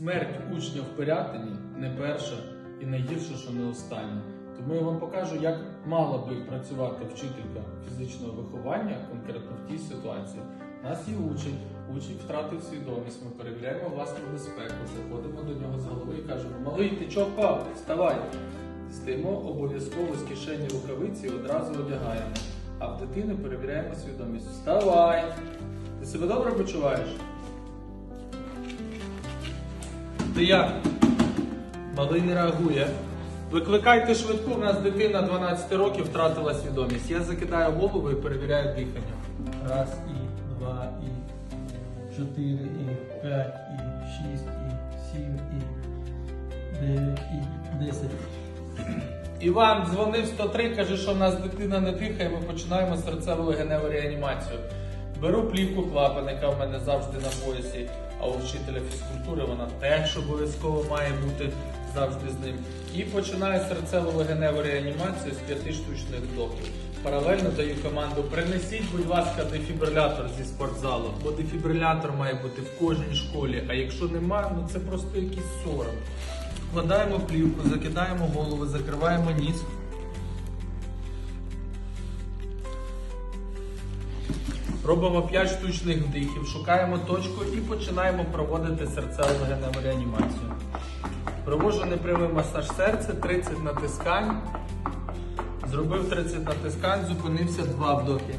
Смерть учня в Пирятині не перша і найгірше, що не остання. Тому я вам покажу, як мала би працювати вчителька фізичного виховання конкретно в тій ситуації. У нас є учень, учень втратив свідомість. Ми перевіряємо власну безпеку, заходимо до нього з голови і кажемо: Малий, ти чого впав? Вставай! Стаємо обов'язково з кишені рукавиці і одразу одягаємо. А в дитини перевіряємо свідомість. Вставай! Ти себе добре почуваєш? Ти як? Малий не реагує. Викликайте швидку, у нас дитина 12 років втратила свідомість. Я закидаю голову і перевіряю дихання. Раз і два, і чотири, і п'ять, і шість, і сім, і дев'ять, і десять. Іван дзвонив 103, каже, що в нас дитина не дихає, ми починаємо серцево-легеневу реанімацію. Беру плівку клапаника, в мене завжди на поясі, а у вчителя фізкультури вона теж обов'язково має бути завжди з ним. І починаю серцево-легеневу реанімацію з п'яти штучних вдохів. Паралельно даю команду: принесіть, будь ласка, дефібрилятор зі спортзалу, бо дефібрилятор має бути в кожній школі. А якщо нема, ну це просто якийсь сором. Вкладаємо плівку, закидаємо голову, закриваємо ніс. Робимо 5 штучних вдихів, шукаємо точку і починаємо проводити серцево-легеневу реанімацію. Проводжу непрямий масаж серця, 30 натискань. Зробив 30 натискань, зупинився 2 вдохи.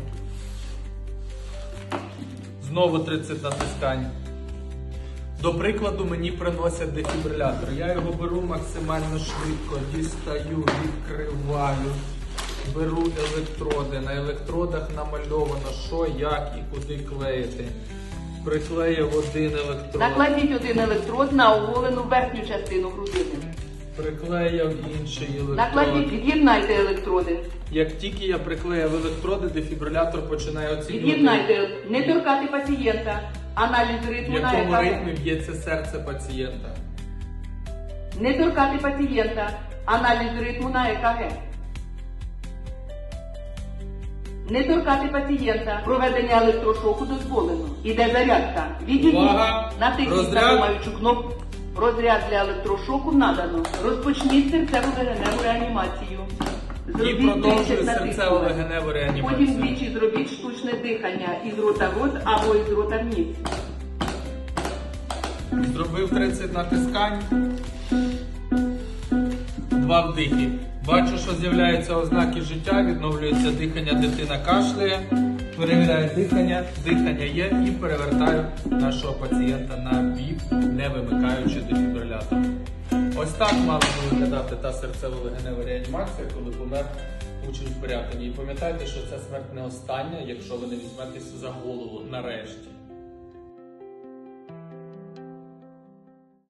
Знову 30 натискань. До прикладу, мені приносять дефібрилятор. Я його беру максимально швидко, дістаю, відкриваю, беру електроди. На електродах намальовано, що, як і куди клеїти. Приклеїв один електрод, Накладіть один електрод на оголену верхню частину грудини. приклеїв інший Накладіть, електрод. від'єднайте електроди. Як тільки я приклеїв електроди, дефібрилятор починає оцінювати, Від'єднайте, не торкати пацієнта. Аналіз ритму на якому ЕКГ. ритмі б'ється серце пацієнта. Не торкати пацієнта. Аналіз ритму на ЕКГ. Не торкати пацієнта. Проведення електрошоку дозволено. Іде зарядка. Відійдіть. Увага! Натисніть на думаючу кнопку. Розряд для електрошоку надано. Розпочніть серцево-легеневу реанімацію. І Зробіть продовжує 30 натискувань. Потім двічі зробіть штучне дихання із рота в рот або із рота в ніс. Зробив 30 натискань. Два вдихи. Бачу, що з'являються ознаки життя, відновлюється дихання, дитина кашляє. Перевіряю дихання, дихання є і перевертаю нашого пацієнта на бік, не вимикаючи дефібрилятор. Ось так мала би виглядати та серцево-легенева реанімація, коли помер учень в Пирятині. І пам'ятайте, що ця смерть не остання, якщо ви не візьметеся за голову нарешті.